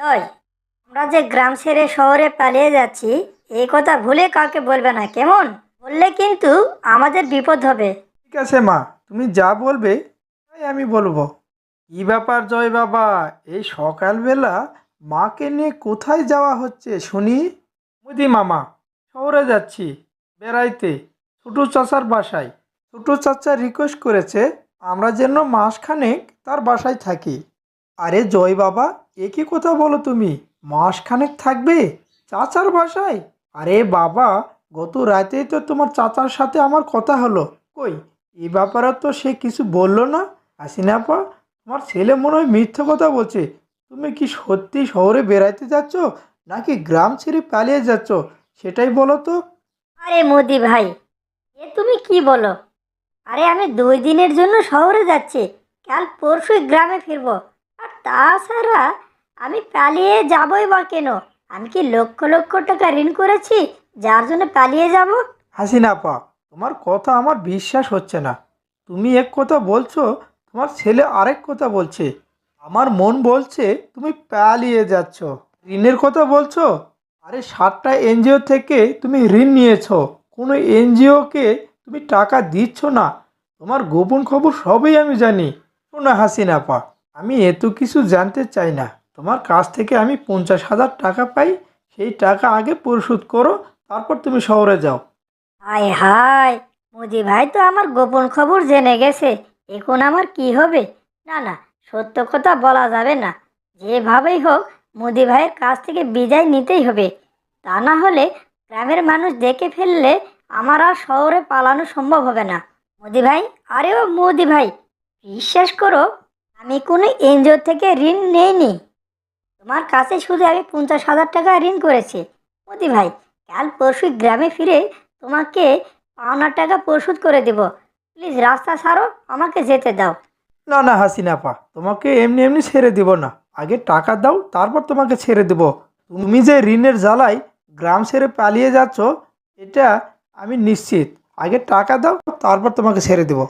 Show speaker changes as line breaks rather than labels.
জয় আমরা যে গ্রাম ছেড়ে শহরে পালিয়ে যাচ্ছি, এই কথা ভুলে কাউকে বলবে না, কেমন? বললে কিন্তু আমাদের বিপদ হবে।
ঠিক আছে মা, তুমি যা বলবে, তাই আমি বলব। কি ব্যাপার জয় বাবা, এই সকালবেলা মাকে নিয়ে কোথায় যাওয়া হচ্ছে শুনি? মুদি মামা, শহরে যাচ্ছি, বেড়াইতে। ছোটো চাচার বাসায়। ছোটো চাচা রিকোয়েস্ট করেছে, আমরা যেন মাসখানেক তার বাসায় থাকি। আরে জয় বাবা, এ কি কথা বলো তুমি? মাসখানেক থাকবে চাচার বাসায়? আরে বাবা, গত রাতেই তো তোমার চাচার সাথে আমার কথা হলো। কই, এ ব্যাপারে তো সে কিছু বলল না? হাসিনাপা, তোমার ছেলে মনে হয় মিথ্যে কথা বলছে। তুমি কি সত্যি শহরে বেড়াইতে যাচ্ছ নাকি গ্রাম ছেড়ে পালিয়ে যাচ্ছ? সেটাই বলো তো।
আরে মোদি ভাই, এ তুমি কি বলো? আরে আমি দুই দিনের জন্য শহরে যাচ্ছি, কাল পরশুই গ্রামে ফিরবো। তাছাড়া আমি পালিয়ে যাবই বা কেন? আমি কি লক্ষ লক্ষ টাকা ঋণ করেছি, যার জন্য পালিয়ে যাব?
হাসিনাপা, তোমার কথা আমার বিশ্বাস হচ্ছে না। তুমি এক কথা বলছো, তোমার ছেলে আরেক কথা বলছে। আমার মন বলছে তুমি পালিয়ে যাচ্ছ। ঋণের কথা বলছো? আরে সাতটা এনজিও থেকে তুমি ঋণ নিয়েছো। কোনো এনজিওকে তুমি টাকা দিচ্ছ না। তোমার গোপন খবর সবই আমি জানি। শোনো হাসিনাপা আমি এত কিছু জানতে চাই না। তোমার কাছ থেকে আমি পঞ্চাশ হাজার টাকা পাই, সেই টাকা আগে পরিশোধ করো, তারপর তুমি শহরে যাও।
হায় হায় মোদি ভাই তো আমার গোপন খবর জেনে গেছে, এখন আমার কি হবে? না না, সত্য কথা বলা যাবে না। যেভাবেই হোক মোদি ভাইয়ের কাছ থেকে বিদায় নিতেই হবে। তা না হলে গ্রামের মানুষ দেখে ফেললে আমার আর শহরে পালানো সম্ভব হবে না। মোদি ভাই, আরে ও মোদি ভাই, বিশ্বাস করো আমি কোনো এনজিও থেকে ঋণ নেইনি। তোমার কাছে শুধু আমি পঞ্চাশ হাজার টাকা ঋণ করেছি। মোদি ভাই, কাল পরশু গ্রামে ফিরে তোমাকে পাওনা টাকা পরিশোধ করে দেব। প্লিজ রাস্তা ছাড়ো, আমাকে যেতে দাও।
না না হাসিনাপা তোমাকে এমনি এমনি ছেড়ে দিব না। আগে টাকা দাও, তারপর তোমাকে ছেড়ে দেব। তুমি যে ঋণের জ্বালায় গ্রাম ছেড়ে পালিয়ে যাচ্ছ, এটা আমি নিশ্চিত। আগে টাকা দাও, তারপর তোমাকে ছেড়ে দেবো।